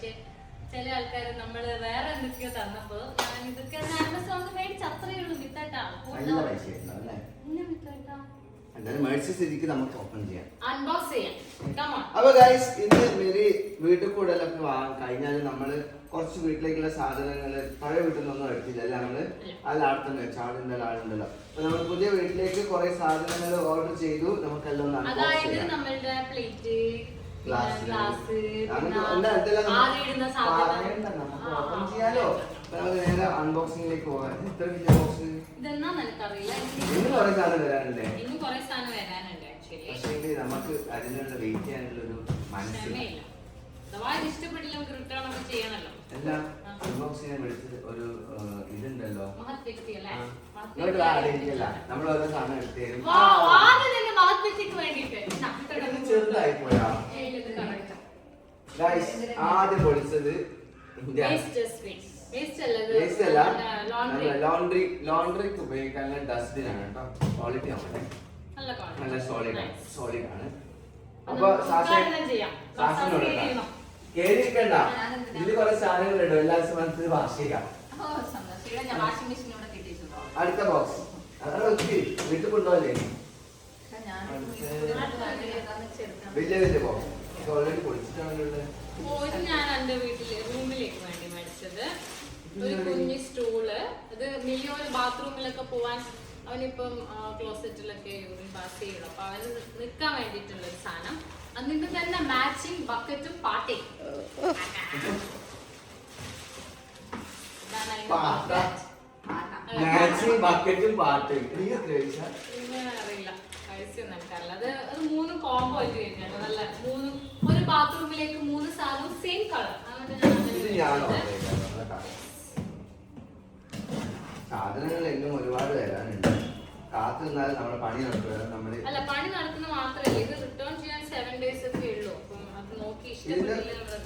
പക്ഷെ ചില ആൾക്കാർ നമ്മൾ വേറെ എന്തൊക്കെയോ തന്നപ്പോ ഞാൻ ഇതൊക്കെ ആമസോൺ മേടിച്ച് അത്രയേ ഉള്ളൂ അൺബോക്സ് ചെയ്യാം. On. അപ്പൊ ഗൈസ് ഇന്ന് മെരി വീട്ടിൽ കൂടുതലൊക്കെ കഴിഞ്ഞാൽ നമ്മൾ കുറച്ച് വീട്ടിലേക്കുള്ള സാധനങ്ങൾ പഴയ വീട്ടിൽ നിന്നൊന്നും എടുത്തില്ല അല്ല നമ്മൾ? അല്ല ചാടുണ്ടല്ലോ ആടുണ്ടല്ലോ. അപ്പൊ നമ്മൾ പുതിയ വീട്ടിലേക്ക് കുറെ സാധനങ്ങൾ ഓർഡർ ചെയ്തു നമുക്കെല്ലാം അതായത് നമ്മളുടെ പ്ലേറ്റ് എന്താ അൺബോക്സിംഗിലേക്ക് പോകാം. ഇത് എത്ര വലിയ ബോക്സ് ഇന്ന് കുറെ സാധനം ആക്ച്വലി പക്ഷേ നമുക്ക് അതിനുള്ള വെയിറ്റ് ചെയ്യാനുള്ള ഒരു മനസ്സില്ല ഇഷ്ടപ്പെട്ടില്ല നമുക്ക് റിട്ടേൺ ഒക്കെ ചെയ്യണല്ലോ. അല്ല ഒരു ഇതുണ്ടല്ലോ. നമ്മൾ ഓരോ സാധനം എടുത്ത് തരും. ചെറുതായി പോയാ. ആദ്യം പൊളിച്ചത് ലോണ്ടറി ലോണ്ടറിക്ക് ഉപയോഗിക്കാനുള്ള ഡസ്റ്റ് ആണ് കേട്ടോ. ക്വാളിറ്റി ആണ് നല്ല സോളിഡ് ആണ്. സോളിഡ് ആണ്. അപ്പൊ സാക്ഷി കേറിയിരിക്കണ്ട? ഇതിൽ കുറെ സാധനങ്ങൾ ഇടും എല്ലാ സമയത്ത് വാർഷിക അടുത്ത ബോക്സ് അതാണ് ഒത്തിരി വീട്ടിൽ കൊണ്ടുപോകല്ലേ? വലിയ വലിയ ബോക്സ് ഓൾറെഡി പൊളിച്ചിട്ടാണല്ലോ ഞാൻ എന്റെ വീട്ടിൽ റൂമിലേക്ക് വേണ്ടി മേടിച്ചത്. ഒരു കുഞ്ഞു സ്റ്റൂൾ അത് മില്ലിയോന് ബാത്റൂമിലൊക്കെ പോവാൻ അവനിപ്പം ക്ലോസറ്റിലൊക്കെ യൂറിൻ പാസ് ചെയ്യണം. അപ്പൊ അവന് നിൽക്കാൻ വേണ്ടിയിട്ടുള്ള ഒരു സാധനം. തന്നെ മാച്ചിങ് ബക്കറ്റും പാട്ടയും. മാക്സിമം ബക്കറ്റും പാട്ടും. അറിയില്ല. അത് മൂന്ന് കോംബോ ആയിട്ട് നല്ല മൂന്ന് ഒരു ബാത്റൂമിലേക്ക് മൂന്ന് സാധനവും സെയിം കളർ. സാധനങ്ങൾ എന്നും ഒരുപാട് വരാനുണ്ട്. കാത്തു നിന്നാൽ നമ്മുടെ പണി നടക്കുക നമ്മൾ അല്ല പണി നടത്തുന്ന മാത്രമല്ല. ഇത് റിട്ടേൺ ചെയ്യാൻ സെവൻ ഡേയ്സ് ഒക്കെ ഉള്ളൂ. അപ്പം അത് നോക്കി ഇതിന്റെ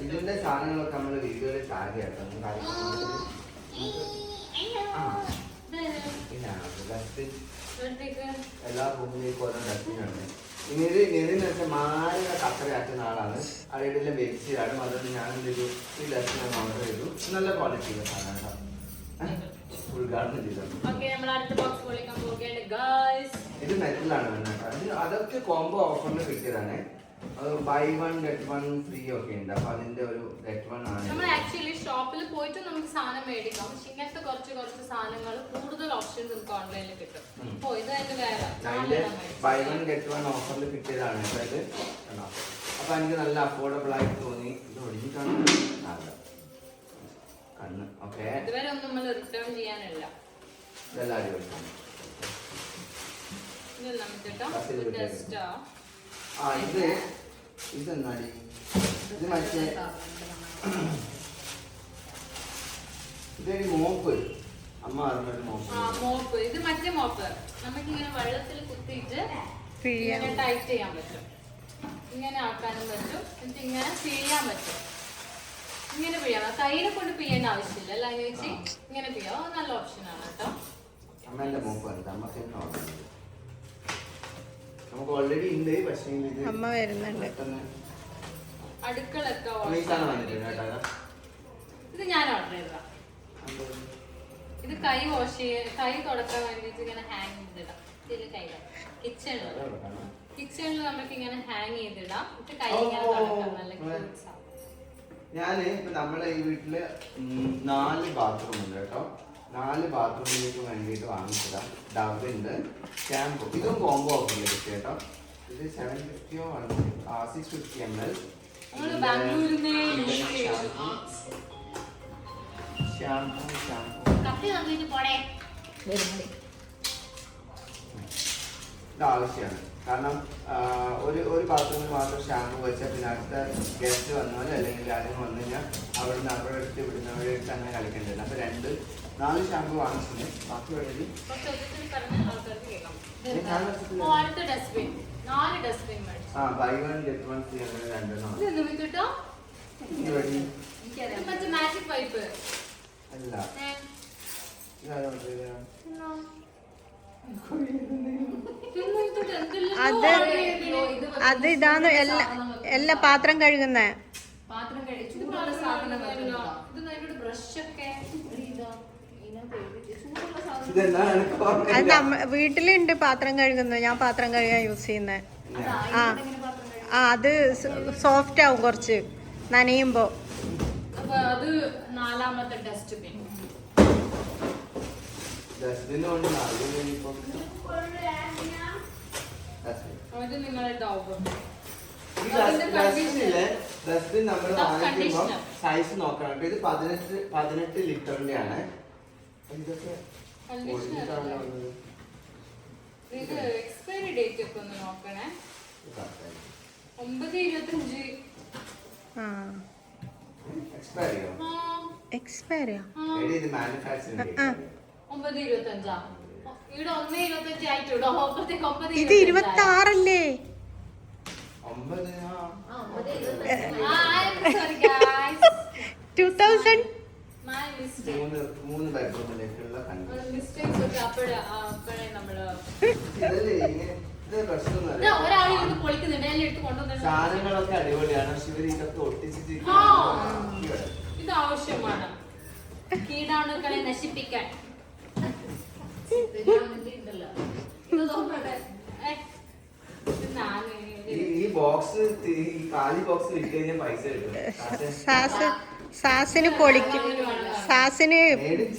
ഇതിന്റെ സാധനങ്ങളൊക്കെ നമ്മൾ വീഡിയോയിൽ ടാഗ് ഇവിടത്തേക്ക് എല്ലാ ഭൂമിയിലേക്കും ഓരോ ഇനി ഇത് നിതിന്ന് വെച്ചാൽ മാറിയ കത്തറയാക്കുന്ന ആളാണ്. അവിടെ വെച്ചിടാണ് അതുകൊണ്ട് ഞാൻ എന്ത് ചെയ്തു? ഈ ഡസ്റ്റ്ബിൻ ഓർഡർ ചെയ്തു. നല്ല ക്വാളിറ്റിയുള്ള സാധനം ഉദ്ഘാടനം ചെയ്തത് ഇത്. മെറ്റലാണ് അതൊക്കെ കോംബോ ഓഫറിന് കിട്ടിയതാണ്. Buy one get one free ഒക്കെ ഉണ്ട്. അപ്പൊ അതിന്റെ ഒരു ഗെറ്റ് വൺ ആണ്. നമ്മൾ ആക്ച്വലി ഷോപ്പിൽ പോയിട്ട് നമുക്ക് സാധനം മേടിക്കാം. പക്ഷെ ഇങ്ങനത്തെ കുറച്ച് കുറച്ച് സാധനങ്ങൾ കൂടുതൽ ഓപ്ഷൻസ് നമുക്ക് ഓൺലൈനിൽ കിട്ടും. ഓ ഇത് വേറെ. അതിന്റെ ബൈ വൺ ഗെറ്റ് വൺ ഓഫറിൽ കിട്ടിയതാണ്. അതായത് അപ്പൊ എനിക്ക് നല്ല അഫോർഡബിൾ ആയിട്ട് തോന്നി. ഇത് ഒഴിഞ്ഞിട്ടാണ് കണ്ണ് ഓക്കെ ഇതുവരെ ഒന്നും നമ്മൾ റിട്ടേൺ ചെയ്യാനില്ല. ഇതെല്ലാം അടിപൊളിയാണ്. ആ. ഇത് ഇതെന്നാടി? ഇത് മറ്റേ ഇതൊരു മോപ്പ്. അമ്മ പറഞ്ഞൊരു മോപ്പ്. ആ മോപ്പ്. ഇത് മറ്റേ മോപ്പ്. നമുക്ക് ഇങ്ങനെ വെള്ളത്തിൽ കുത്തിയിട്ട് ഇങ്ങനെ ടൈറ്റ് ചെയ്യാൻ പറ്റും. ഇങ്ങനെ ആക്കാനും പറ്റും. എന്നിട്ട് ഇങ്ങനെ ചെയ്യാൻ പറ്റും. ഇങ്ങനെ പിഴിയാം കയ്യിനെ കൊണ്ട് പിഴിയേണ്ട ആവശ്യമില്ല അല്ല ചേച്ചി? ഇങ്ങനെ പിയോ നല്ല ഓപ്ഷനാണ് കേട്ടോ. അമ്മേന്റെ മോപ്പ് ഉണ്ട് അമ്മയ്ക്ക് തന്നെ ഓർഡർ ചെയ്തു നമുക്ക് ഓൾറെഡി ഉണ്ട് പക്ഷേ ഇത് അമ്മ വരുന്നുണ്ട്. അടുക്കളൊക്കെ ഇത് ഞാൻ ഓർഡർ ചെയ്തതാ. ഇത് കൈ വാഷ് ചെയ്യാൻ കൈ തുടക്കാൻ വേണ്ടിയിട്ട് ഇങ്ങനെ ഹാങ് ചെയ്തിടാം. ഇതിൽ കൈ കിച്ചണിൽ കിച്ചണിൽ നമുക്ക് ഇങ്ങനെ ഹാങ് ചെയ്തിടാം. ഇത് കൈ ഇങ്ങനെ തുടക്കാം. നല്ല ഓ. ഞാൻ ഇപ്പൊ നമ്മളെ ഈ വീട്ടിൽ നാല് ബാത്റൂം ഉണ്ട് കേട്ടോ. നാല് ബാത്റൂമിലേക്ക് വേണ്ടിയിട്ട് വാങ്ങിച്ചതാണ് ഡബ് ഉണ്ട് ഇതും കോംബോ ഓഫറിൽ കിട്ടി കേട്ടോ. ഇത് seven ഫിഫ്റ്റിയോ one six fifty M L shampoo പോടേ ഇത് ആവശ്യമാണ് കാരണം ഒരു ഒരു ബാത്റൂമിൽ മാത്രം ഷാമ്പു വെച്ചാൽ പിന്നെ അടുത്ത ഗസ്റ്റ് വന്നാൽ അല്ലെങ്കിൽ ആരും വന്നു കഴിഞ്ഞാൽ അവിടുന്ന് അവിടെ അടുത്ത് ഇവിടുന്ന് അവിടെ എടുത്ത് അങ്ങനെ കളിക്കേണ്ടത് അപ്പൊ രണ്ട് നാല് ഷാമ്പു വാങ്ങിച്ചിട്ട് ബാക്കി വേണ്ടി അടുത്ത ആ buy one get one free അങ്ങനെ രണ്ടെണ്ണം അല്ല. ഇത് അത് അത് ഇതാണ് എല്ലാ എല്ലാ പാത്രം കഴുകുന്ന. പാത്രം ചൂടുള്ള സാധനം അത് വീട്ടിലുണ്ട് പാത്രം കഴുകുന്നത് ഞാൻ പാത്രം കഴുകാൻ യൂസ് ചെയ്യുന്നത് അതാ, ആ. ആ അത് സോഫ്റ്റ് ആവും കുറച്ച്. നനയുമ്പോ. അത് നാലാമത്തെ ഡസ്റ്റ്ബിൻ. Dustbin നമ്മൾ വാങ്ങിക്കുമ്പോൾ. സൈസ് നോക്കണം. ഇത് പതിനെട്ട് പതിനെട്ട് ലിറ്ററിന്റെ ആണ്. ഇതൊക്കെ? ഇത് എക്സ്പയറി ഡേറ്റ് ഒക്കെ ഒന്ന് നോക്കണേ. ഒമ്പത് ഇരുപത്തഞ്ച്. ആ, എക്സ്പയറിയോ ആ. ഒമ്പത് ഇരുപത്തഞ്ചാ? ഇവിടെ ഒന്ന് ഇരുപത്തഞ്ച് ആയിട്ടുള്ളൂ അപ്പുറത്തേക്ക് ഒമ്പത് ഇത് ഇരുപത്തി ആറല്ലേ ടൂ തൗസൻഡ് സാധനങ്ങളൊക്കെ അടിപൊളിയാണ്. പക്ഷെ ഇവർ ഇതൊക്കെ ഒട്ടിച്ചിട്ട് ഇത് ആവശ്യമാണ്. കീടാണുക്കളെ നശിപ്പിക്കാൻ ഇതിനാ വേണ്ടി ഉണ്ടല്ലോ. ഇത് നോക്കട്ടെ. ഏ, ഇത് ഞാൻ ഈ ഈ ബോക്സ് ഈ കാലി ബോക്സ് വിറ്റ് കഴിഞ്ഞാൽ പൈസ കിട്ടും. പക്ഷേ സാസ് സാസിന് പൊളിക്കും. സാസിന്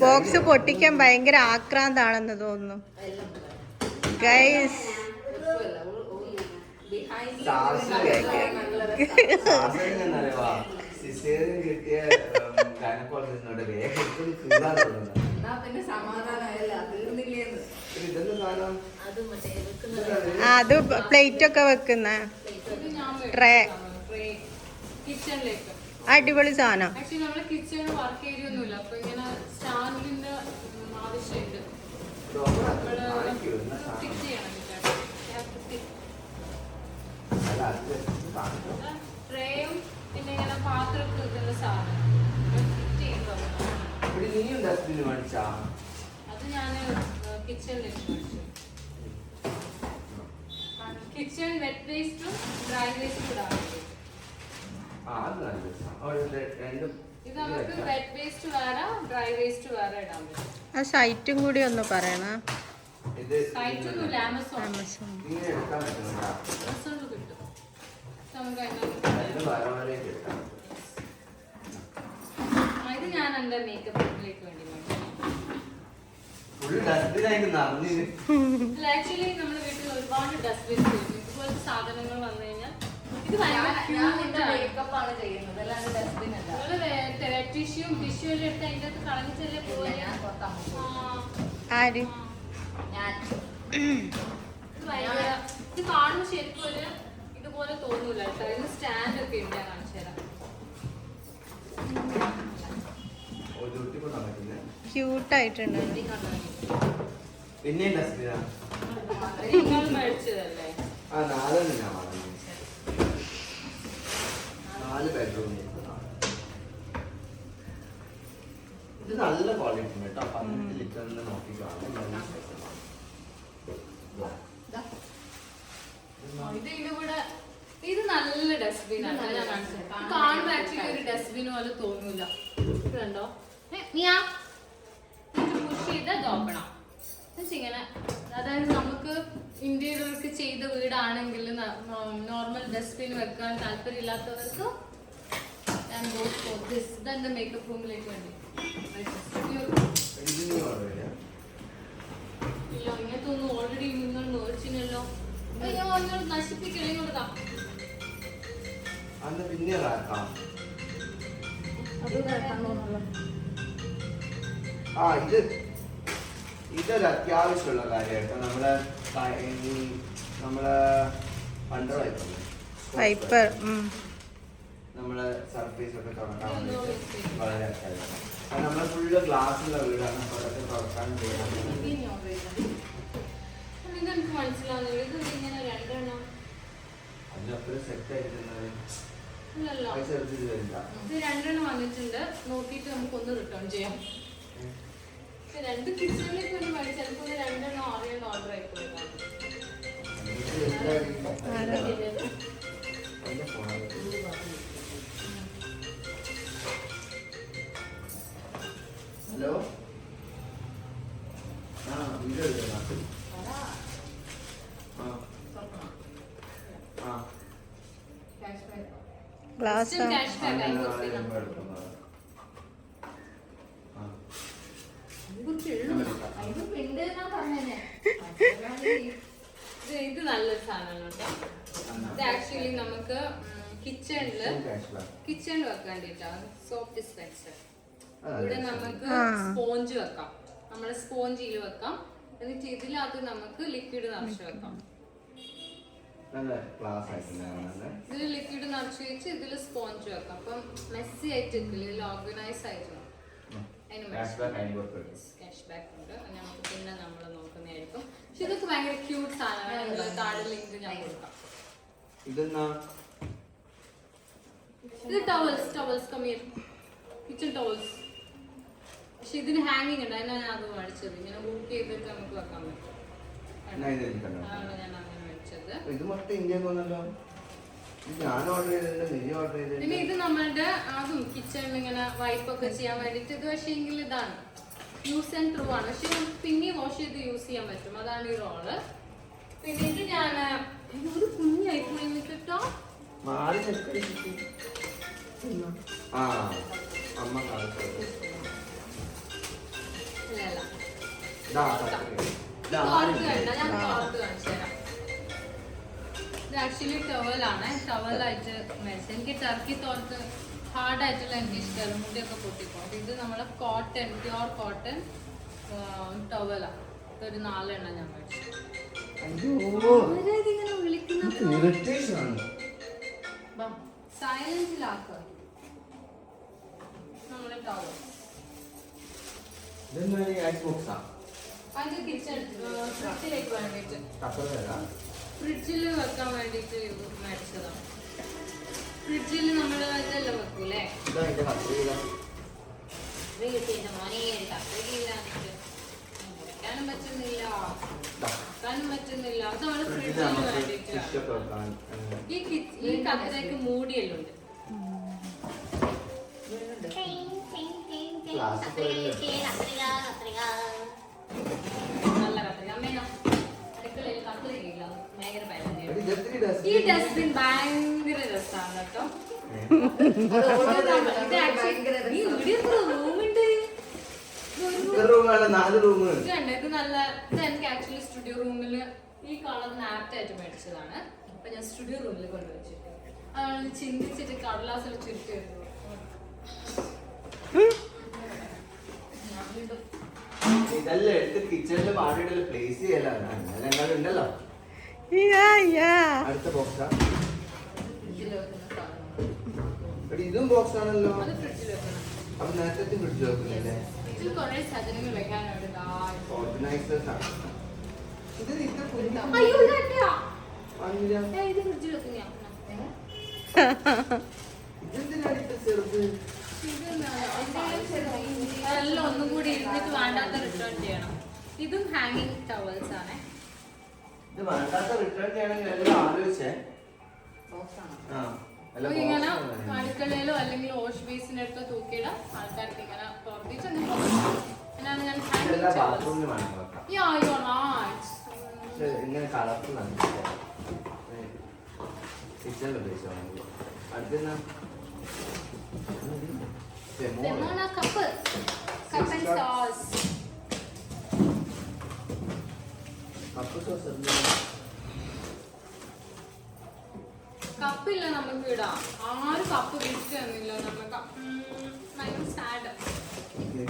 ബോക്സ് പൊട്ടിക്കാൻ ഭയങ്കര ആക്രാന്താണെന്ന് തോന്നുന്നു. ഗൈസ് കിട്ടിയ പിന്നെ സാധനം അത് പ്ലേറ്റ് ഒക്കെ വെക്കുന്ന. ട്രേ. അടിപൊളി സാധനം. അത് ഞാൻ കിച്ചണിലേക്ക് മേടിച്ചു കിച്ചൺ വെറ്റ് വേസ്റ്റും ഡ്രൈ വേസ്റ്റ് ഇടാൻ ഇത് നമുക്ക് വെറ്റ് വേസ്റ്റ് വേറെ ഡ്രൈ വേസ്റ്റ് വേറെ ഇടാൻ പറ്റും. ആ സൈറ്റും കൂടി ഒന്ന് പറയണം. ഇത് സൈറ്റൊന്നുമില്ല ആമസോൺ ആമസോൺ ആമസോണിൽ കിട്ടും. നമുക്ക് അതിനകത്ത് ഇത് ഞാൻ എന്റെ മേക്കപ്പ് ലേക്ക് വേണ്ടി മേടിച്ചു ഫുൾ ഡസ്റ്റ്ബിൻ ആയിട്ട് നിറഞ്ഞു അല്ല ആക്ച്വലി നമ്മുടെ വീട്ടിൽ ഒരുപാട് ഇതുപോലത്തെ സാധനങ്ങൾ വന്നു കഴിഞ്ഞാൽ ഇത് ഭയങ്കര ചെയ്യുന്നത്. ഡസ്റ്റ്ബിൻ അല്ല. ടിഷ്യൂം ടിഷ്യൂ എല്ലാം എടുത്ത് അതിന്റെ അകത്ത് കളഞ്ഞിട്ടല്ലേ ഇല്ല, ഞാൻ പുറത്താ ആര്? ഞാൻ. ഇത് കാണുമ്പോൾ ശരിക്കും ഒരു ഇതുപോലെ തോന്നൂല കേട്ടോ. ഇതിന് സ്റ്റാൻഡ് ഒക്കെ ഉണ്ട് ഞാൻ കാണിച്ചു തരാം ഒരു കുട്ടിക്ക് പറ്റുന്നത് ക്യൂട്ടായിട്ടുണ്ട് ഈ കണ്ടോ? പിന്നെയും ഡസ്റ്റ്ബിനാ ഇത് നിങ്ങൾ മേടിച്ചതല്ലേ ആ നാലെണ്ണം നാല്. ബെഡ്റൂം ഇത് നല്ല ക്വാളിറ്റി കേട്ടോ. പതിനെട്ട് ലിറ്ററിന് നോക്കി ഇത് നല്ല ഡസ്റ്റ്ബിൻ ആണ്. കാണുമ്പോൾ ആക്ച്വലി ഒരു ഡസ്റ്റ്ബിൻ പോലെ തോന്നൂല. നീയാ പുഷ് ചെയ്ത് നോക്കണം ഇങ്ങനെ അതായത് നമുക്ക് ഇന്റീരിയർക്ക് ചെയ്ത വീടാണെങ്കിൽ നോർമൽ ഡസ്റ്റ്ബിൻ വെക്കാൻ താല്പര്യമില്ലാത്തവർക്ക് ഞാൻ ഗോ ഫോർ ദിസ് ഇതെന്റെ മേക്കപ്പ് റൂമിലേക്ക് വേണ്ടി ഇത്? ഇല്ല ഇങ്ങനത്തെ ഒന്നും ഓൾറെഡി നിങ്ങൾ മേടിച്ചിനല്ലോ അയ്യോ നിങ്ങൾ നശിപ്പിക്കല്ലേ ഇങ്ങോട്ടാ അന്ന് പിന്നെ അത് കാണുമല്ലോ. ആ ഇത് ഇതൊരു അത്യാവശ്യമുള്ള കാര്യമായിട്ട് നമ്മളെ ക- ഈ നമ്മളെ അണ്ടർ വൈപ്പർ വൈപ്പർ നമ്മളെ സർഫേസ് ഒക്കെ തുറക്കാൻ വേണ്ടിയിട്ട് വളരെ അത്യാവശ്യം നമ്മളെ ഫുള്ള് ഗ്ലാസ്സുള്ള വീടാണ്. അപ്പോൾ അതൊക്കെ തുറക്കാൻ രണ്ടെണ്ണം. സെറ്റ് എടുത്തിട്ട് ഇത് രണ്ടെണ്ണം വന്നിട്ടുണ്ട്. നോക്കിയിട്ട് നമുക്കൊന്ന് റിട്ടേൺ ചെയ്യാം. രണ്ട് കിച്ചണിലേക്ക് വേണ്ടി മേടിച്ചു ചിലപ്പോൾ രണ്ടെണ്ണം ആറെണ്ണം ഓർഡർ ഹലോ? ആ വീഡിയോ എടുക്കണം ആ. ഗ്ലാസ് ക്യാഷ് ബാക്ക് ആയി അങ്ങനെ കൊടുത്തേ വരുമ്പോ നമ്മൾ. എടുക്കുന്നത്. ആ. കുറച്ച് ഞാൻ എള്ളും. എടുക്കാം. അതിന് പിണ്ട് എന്നാ പറഞ്ഞേ ഇത് ഇത് നല്ലൊരു സാധനമാണ് കേട്ടോ. ഇത് ആക്ച്വലി നമുക്ക് കിച്ചണിൽ. കിച്ചണിൽ വെക്കാൻ വേണ്ടിട്ടാണ് സോപ്പ് ഡിസ്പെൻസർ ഇവിടെ നമുക്ക് സ്പോഞ്ച് വെക്കാം. നമ്മുടെ സ്പോഞ്ചിൽ വെക്കാം. എന്നിട്ട് ഇതിനകത്ത് നമുക്ക് ലിക്വിഡ് നിറച്ച് വെക്കാം. നല്ല ക്ലാസ് ആയിട്ടുണ്ട് കാണാൻ. ഇതിൽ ലിക്വിഡ് നിറച്ച് വെച്ച് ഇതിൽ സ്പോഞ്ച് വെക്കാം. അപ്പം മെസ്സി ആയിട്ട് ഓർഗനൈസ് ആയിട്ട് ഉം. അതിന് Cash back അതിന് കൊടുക്കും. ക്യാഷ് ബാക്ക് ഉണ്ട് നമുക്ക് പിന്നെ നമ്മൾ നോക്കുന്നതായിരിക്കും. പക്ഷെ ഇതൊക്കെ ഭയങ്കര ക്യൂട്ട് സാധനമാണ്. താഴെ ലിങ്ക് ഞാൻ കൊടുക്കാം. ഇതെന്നാ ഇത് ടവൽസ് ടവൽസ് കമ്മിയർ കിച്ചൺ ടവൽസ് പക്ഷെ ഇതിന് ഹാങ്ങിങ് ഉണ്ട്. അതിനാണ് ഞാൻ അത് മേടിച്ചത്. ഇങ്ങനെ ബുക്ക് ചെയ്തിട്ട് നമുക്ക് വെക്കാൻ പറ്റും. ഞാൻ അങ്ങനെ മേടിച്ചത്. ഇത് മൊത്തം ഇന്ത്യ തോന്നല്ലോ പിന്നെ ഇത് നമ്മളുടെ അതും കിച്ചണിൽ ഇങ്ങനെ വൈപ്പ് ഒക്കെ ചെയ്യാൻ വേണ്ടിട്ട് ഇത് പക്ഷേ എങ്കിൽ ഇതാണ്. യൂസ് ആൻഡ് ത്രൂ ആണ്. പക്ഷെ നമുക്ക് പിന്നെ വാഷ് ചെയ്ത് യൂസ് ചെയ്യാൻ പറ്റും. അതാണ് ഈ റോൾ പിന്നെ ഇത് ഞാൻ ഒരു കുഞ്ഞായി വേണ്ട. ഞാൻ കാണിച്ചു തരാം ഇത് ആക്ച്വലി ടവലാണ് ടവലായിട്ട് മെസ് എനിക്ക് ടർക്കി തോർത്ത് ഹാർഡായിട്ടുള്ള എനിക്ക് ഇഷ്ടമല്ല മുടിയൊക്കെ പൊട്ടിപ്പോകും ഇത് നമ്മളെ കോട്ടൺ പ്യുവർ കോട്ടൺ ടവലാണ് ഇതൊരു നാലെണ്ണം ഞാൻ മേടിച്ചു. ആണ്. സൈലൻസിലാക്കുക നമ്മളെ ടവൽ അതിന്റെ കിച്ചൺ ഫ്രിഡ്ജിലേക്ക് വേണ്ടിയിട്ട്. ഫ്രിഡ്ജിൽ വെക്കാൻ വേണ്ടിയിട്ട് മേടിച്ചതാണ്. ഫ്രിഡ്ജിൽ നമ്മൾ ഇതെല്ലാം വെക്കൂലേ? ഒരു കത്രികയില്ല മുറിക്കാനും പറ്റുന്നില്ല ഇതാ. വെക്കാനും പറ്റുന്നില്ല അത് നമ്മൾ ഫ്രിഡ്ജിൽ ഫ്രിഡ്ജിൽ നമുക്ക് വേണ്ടിയിട്ട് fish ഒക്കെ വെക്കാൻ ഏഹ്, ഈ കി- ഈ കത്രയ്ക്ക് മൂടിയെല്ലാം ഉണ്ട് പ്ലാസ്റ്റിക് നല്ല കത്രിക അമ്മേനോ അടുക്കളയിൽ കത്രികയില്ല ഭയങ്കര എടി, ഭയങ്കര ഇതെത്തിരി ഈ. ഡസ്റ്റ്ബിൻ ഭയങ്കര രസമാണ് കേട്ടോ. ഇത് നല്ല ഇത് എനിക്ക് ആക്ച്വലി സ്റ്റുഡിയോ റൂമിൽ ഈ കളറിന് ആപ്റ്റ് ആയിട്ട് മേടിച്ചതാണ്. അപ്പൊ ഞാൻ സ്റ്റുഡിയോ റൂമിൽ കൊണ്ടുവച്ചിട്ട് അതാണ് ചിന്തിച്ചിട്ട് കടലാസിൽ ചുരുട്ടി ഇതെല്ലാം എടുത്ത് കിച്ചണിൽ പാടിയിടൽ പ്ലേസ് ചെയ്യലാണ്. അങ്ങനെ ഉണ്ടല്ലോ. അടുത്ത ബോക്സാ ഇതും ബോക്സ് ആണല്ലോ. അപ്പൊ നേരത്തെ ഫ്രിഡ്ജിൽ വെക്കുന്നില്ലേ. ഓർഗനൈസേഴ്സ് ആണ്. ഇത് ഇതെന്തിനാണ് ഇത്ര ചെറുത്? ഒന്നും കൂടി ഇരുന്നിട്ട് വേണ്ടാത്ത റിട്ടേൺ ചെയ്യണം. ഇതും ഹാങ്ങിങ് ടവൽസ് ആണ്. ഇത് വേണ്ടാത്ത റിട്ടേൺ ചെയ്യണമെങ്കിൽ എല്ലാം ആലോചിച്ചേ. ആ ഇങ്ങനെ. അടുക്കളയിലോ അല്ലെങ്കിൽ വാഷ് ബേസിന്റെ അടുത്തോ തൂക്കിയിടാം. ആൾക്കാർക്ക് ഇങ്ങനെ പക്ഷെ ഇങ്ങനെ കളർഫുൾ ആണ്. കിച്ചണിൽ ഉപയോഗിച്ചാൽ അടുത്ത cup cup and sauce cup sauce കപ്പില്ല നമുക്ക് ഇടാം. ആരും കപ്പ് ഗിഫ്റ്റ് തന്നില്ല നമുക്ക് ഭയങ്കര സാഡ്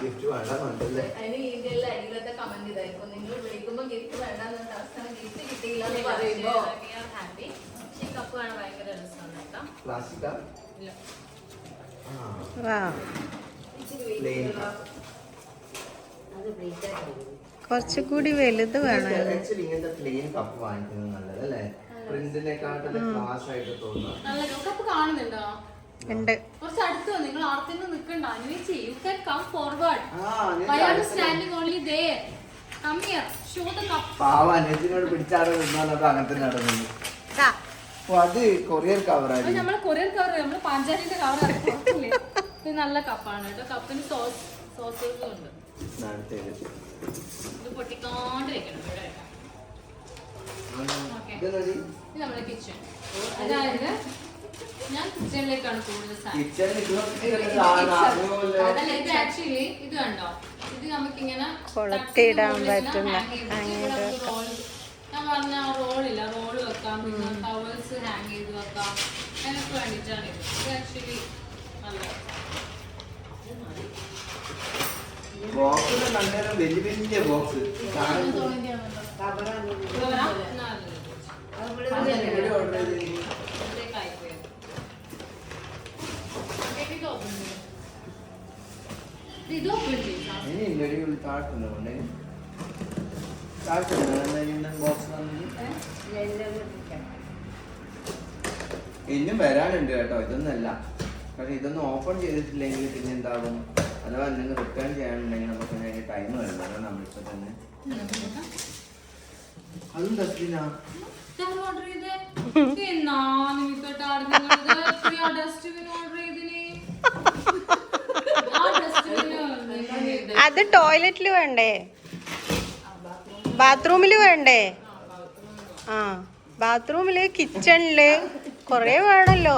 ഗിഫ്റ്റ് വേണ്ടെന്നുണ്ടല്ലേ അതിന് ഇതിന്റെ അടിയിലത്തെ കമന്റ് ഇതായിരിക്കും നിങ്ങൾ വിളിക്കുമ്പോ ഗിഫ്റ്റ് വേണ്ടെന്ന് അവസാനം ഗിഫ്റ്റ് കിട്ടിയില്ല എന്ന് പറയുമ്പോ ഹാപ്പി പക്ഷേ കപ്പ് കാണാൻ ഭയങ്കര രസമാണ് കേട്ടോ. പ്ലാസ്റ്റിക്കാ ഇല്ല. ഇച്ചിരി വെയിറ്റ്. അത് ബ്രേക്ക് ആയിട്ട് കുറച്ചുകൂടി വലുത് വേണം. ഇങ്ങനത്തെ പ്ലെയിൻ കപ്പ് വാങ്ങിക്കുന്നത് നല്ലതല്ലേ പ്രിന്റിനെക്കാട്ടും ക്ലാസ് ആയിട്ട് തോന്നുന്നു നല്ല കപ്പ് കാണുന്നുണ്ടോ? ഉണ്ട്. കുറച്ച് അടുത്ത് നിങ്ങൾ നിൽക്കണ്ട you can come forward or only there come here show cup പാവ പിടിച്ചാടെ നടന്നു അത് കൊറിയർ നമ്മൾ കൊറിയർ കവർ നമ്മൾ പാഞ്ചാലിന്റെ കവർ ഇത് നല്ല കപ്പാണ് കേട്ടോ കപ്പിന് സോസ് സോസേഴ്സും ഉണ്ട്. അതായത് ഞാൻ കിച്ചണിലേക്കാണ് കൂടുതൽ സാധനം. അതല്ല ഇത് ആക്ച്വലി ഇത് കണ്ടോ? ഇത് നമുക്കിങ്ങനെ പറ്റുന്ന ഞാൻ പറഞ്ഞ റോളില്ല റോൾ വെക്കാം. പിന്നെ ടവൽസ് ഹാങ് ചെയ്ത് വെക്കാം. അതിനൊക്കെ വേണ്ടിയിട്ടാണ് ഇത്. ആക്ച്വലി നല്ല ബോക്സിന് നന്നേരം വലിയ വലിയ ബോക്സ് ഇത് വരാം. എന്നാ അത് ഓർഡർ ചെയ്ത് ഇതിലേക്ക് ആയിപ്പോയി. Okay, ഇത് open ചെയ്യ്. ഇത് open ചെയ്യ്. ഇനി ഇല്ലൊരു താഴ്ത്തുന്നുണ്ട് താഴ്ത്തുന്നു ബോക്സ് ഇനിയും വരാനുണ്ട് കേട്ടോ ഇതൊന്നല്ല പക്ഷെ ഇതൊന്നും ഓപ്പൺ ചെയ്തിട്ടില്ലെങ്കിൽ പിന്നെ എന്താകും അഥവാ എന്തെങ്കിലും റിട്ടേൺ ചെയ്യാനുണ്ടെങ്കിൽ നമുക്ക് അതിന് ടൈം വരും അതാണ് നമ്മളിപ്പോ തന്നെ അതും ഡസ്റ്റ്ബിനാ അത് ടോയ്ലറ്റിൽ വേണ്ടേ? ബാത്റൂമിൽ വേണ്ടേ? ആ ബാത്റൂമിൽ കിച്ചണിൽ കൊറേ വേണല്ലോ.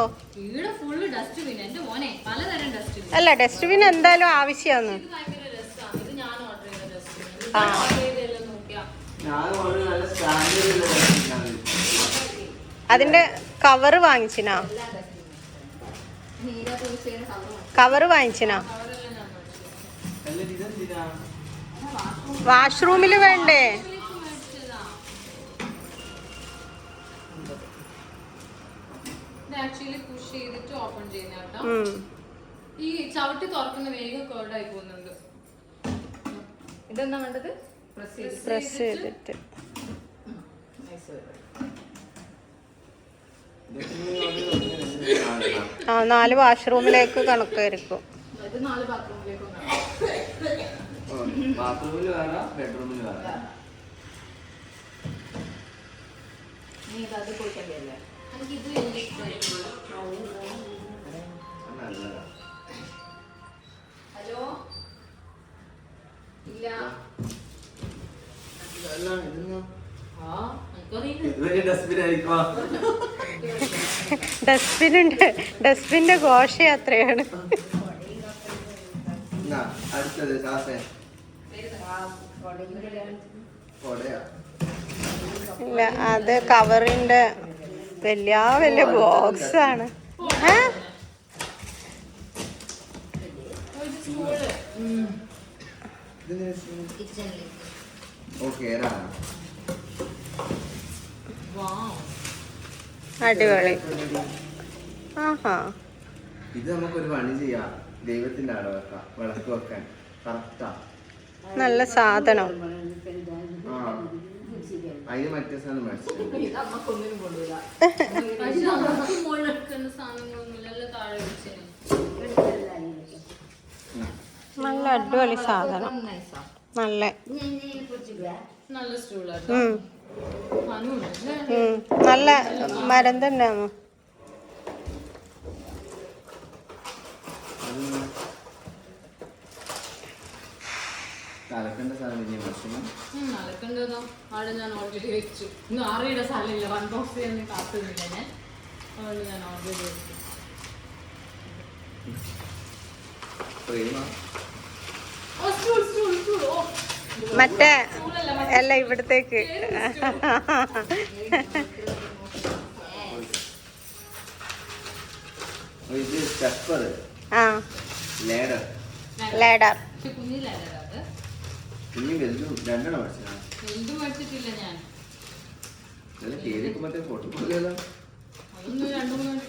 അല്ല ഡസ്റ്റ്ബിൻ എന്തായാലും ആവശ്യമാണ് ഇത് ഭയങ്കര രസമാണ് ഇത് ഞാൻ ഓർഡർ ചെയ്ത ഡസ്റ്റ്ബിൻ ആ. ഓർഡർ ചെയ്തെല്ലാം നോക്കിയാ. ഞാൻ വളരെ നല്ല സ്റ്റാൻഡേർഡ് ഡസ്റ്റ്ബിനാണ് അതിന്റെ കവറ് വാങ്ങിച്ചിനാ? കവറ് വാങ്ങിച്ചിനാ? വാഷ്റൂമിൽ വാഷ്റൂമിൽ വേണ്ടേ ഇതിലേക്ക് മേടിച്ചതാ ഇത് ആക്ച്വലി പുഷ് ചെയ്തിട്ട് ഓപ്പൺ ചെയ്യുന്ന കേട്ടോ. ഈ ചവിട്ടി തുറക്കുന്ന വേഗം കേർഡായി പോകുന്നുണ്ട് ഇതെന്താ വേണ്ടത്? പ്രസ് ചെയ്ത് പ്രസ് ചെയ്തിട്ട്. നൈസ് ആ നാല് വാഷ്റൂമിലേക്ക് കണക്കായിരിക്കും ഇത് നാല് ബാത്റൂമിലേക്കും ബാത്റൂമിൽ വേറെ ബെഡ്റൂമിൽ വേറെ. നീ അത് പോയിട്ടല്ലേ എനിക്ക് ഇത് വലിയ ഹലോ? ഇല്ല. ഡസ്റ്റ്ബിനുണ്ട്. ഡസ്റ്റ്ബിന്റെ ഘോഷയാത്രയാണ്. അടുത്തത് സാസേ ഇല്ല അത് കവറിന്റെ വലിയ വലിയ ബോക്സ് ആണ് അടിപൊളി. ആഹാ. ഇത് നമുക്കൊരു പണി ചെയ്യാം. ദൈവത്തിന്റെ അവിടെ വെക്കാം. വിളക്ക് വെക്കാൻ. കറക്റ്റാ. നല്ല സാധനം. അതിന് മറ്റേ സാധനം നല്ല അടിപൊളി സാധനം. നല്ല. നല്ല മരം തന്നെയാണ് അതൊന്ന് അലക്കേണ്ടതോ അവിടെ ഞാൻ ഓൾറെഡി വെച്ചു. ഇന്ന് ആറിയുടെ സ്ഥലമില്ല. വൺ ബോക്സ് ചെയ്യാൻ കാത്തുന്നില്ല ഞാൻ. അതുകൊണ്ട് ഓൾറെഡി വെച്ചു. മറ്റേ അല്ല ഇവിടത്തേക്ക്. ആ. ലേഡർ ലേഡർ പക്ഷെ ഇനി വലുതും രണ്ടെണ്ണം മേടിച്ചതാണ് വലുതും മേടിച്ചിട്ടില്ല ഞാൻ. പോലെയല്ലോ അതൊന്ന് രണ്ടു മൂന്ന്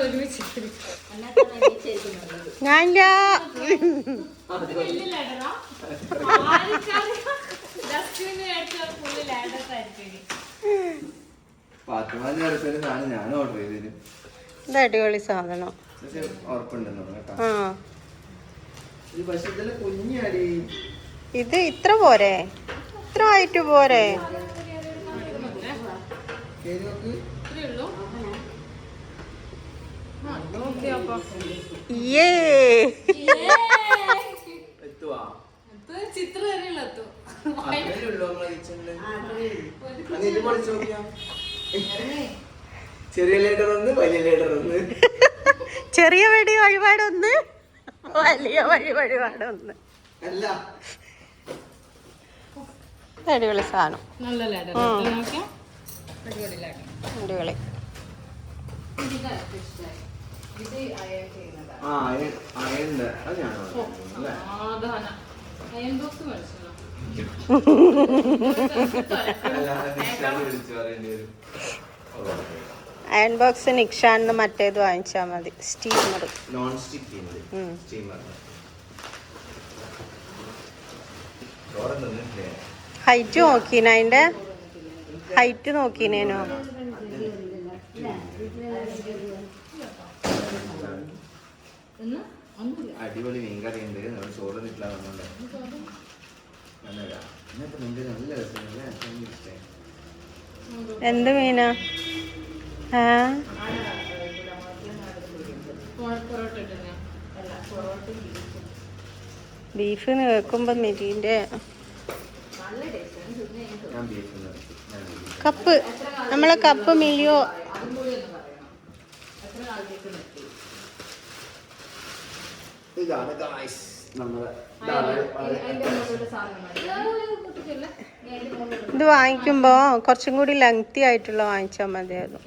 ഒരുമിച്ച് ഞാൻ ഇത് അടിപൊളി സാധനം. ആ. ഇത് ഇത്ര പോരെ? ഇത്ര ആയിട്ട് പോരെ. ഏ ചിത്രം ചെറിയ ലേഡർ ഒന്ന് വലിയ ലേഡർ ഒന്ന്. ചെറിയ വടി വഴിപാടൊന്ന്. വലിയ വഴി വഴിപാടൊന്ന് അല്ല അടിപൊളി സാധനം? അടിപൊളി. അയൺ ബോക്സ് അയൺ ബോക്സ് നിക്ഷാന്ന് മറ്റേത് വാങ്ങിച്ചാൽ മതി. Steamer non stick. Steamer height നോക്കീന അതിന്റെ ഹൈറ്റ് നോക്കീനേനോ. അടിപൊളി മീൻകറി ഉണ്ട് നമ്മൾ ചോറ് നിട്ടില്ല വന്നോണ്ട് നല്ലതാ ഇന്നത്തെ മീൻകറി നല്ല രസമല്ലേ എനിക്ക് ഇഷ്ടമായി. എന്ത് മീനാ? ബീഫ് കേൾക്കുമ്പോ മിരിന്റെ ഞാൻ ബീഫ് ഞാൻ കപ്പ്. നമ്മളെ കപ്പ് മിലിയോ. ഇതാണ് നമ്മളെ നമ്മുടെ ഇത് വാങ്ങിക്കുമ്പോ കുറച്ചും കൂടി ലെങ്തി ആയിട്ടുള്ള വാങ്ങിച്ചാൽ മതിയായിരുന്നു.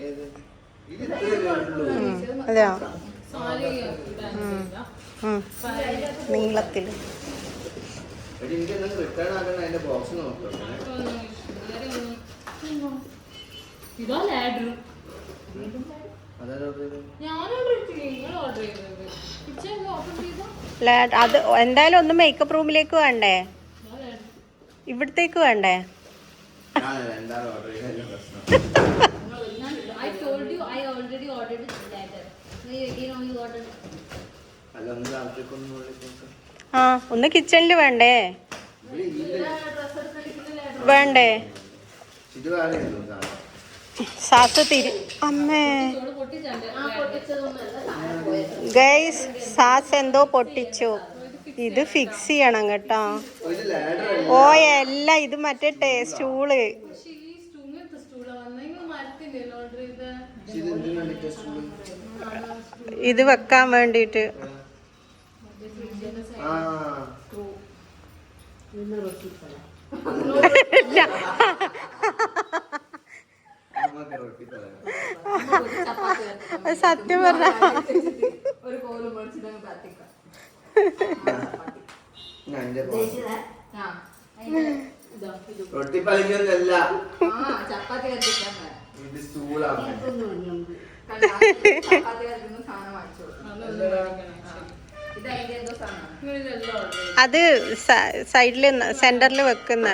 അതെയോ നീളത്തിൽ അത് എന്തായാലും ഒന്ന് മേക്കപ്പ് റൂമിലേക്ക് വേണ്ടേ. ഇവിടത്തേക്ക് വേണ്ടേ. ആ ഒന്ന് കിച്ചണിൽ വേണ്ടേ വേണ്ടേ. സാസ് തിരി അമ്മേ. ഗൈസ് സാസ് എന്തോ പൊട്ടിച്ചു ഇത് ഫിക്സ് ചെയ്യണം കേട്ടോ. ഓ, അല്ല. ഇത് മറ്റേ ടേസ്റ്റ് സ്റ്റൂൾ ഇത് വെക്കാൻ വേണ്ടിട്ട്. സത്യം പറഞ്ഞ. ഒരു കോലും മേടിച്ചിട്ട് റൊട്ടി പലിക്കലല്ല ആ, ചപ്പാത്തി. ഇത് സ്റ്റൂളാണ് അത് സൈഡിൽ സെന്ററിൽ വെക്കുന്ന.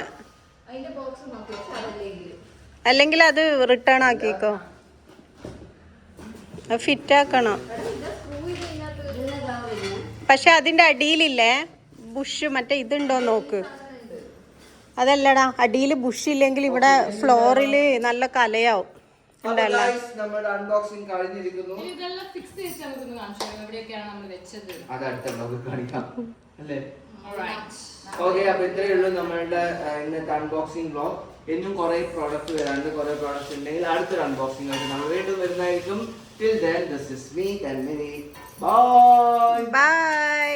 അല്ലെങ്കിൽ അത് റിട്ടേൺ ആക്കിക്കോ. അത് ഫിറ്റ് ആക്കണം. പക്ഷെ അതിന്റെ അടിയിലില്ലേ? ബുഷ് മറ്റേ ഇതുണ്ടോ നോക്ക്. അതല്ലടാ അടിയിൽ ബുഷ് ഇല്ലെങ്കിൽ ഇവിടെ ഫ്ലോറിൽ നല്ല കലയാവും. ഓക്കെ അപ്പൊ ഇത്രയേ ഉള്ളൂ നമ്മളുടെ ഇന്നത്തെ അൺബോക്സിംഗ് ബ്ലോഗ് ഇന്നും കുറെ പ്രോഡക്റ്റ് വരാണ്ട് കുറെ പ്രോഡക്റ്റ് ഉണ്ടെങ്കിൽ അടുത്തൊരു അൺബോക്സിംഗ് ആയിട്ട് നമ്മൾ വീണ്ടും വരുന്നതായിരിക്കും. Till then this is me ten minute bye bye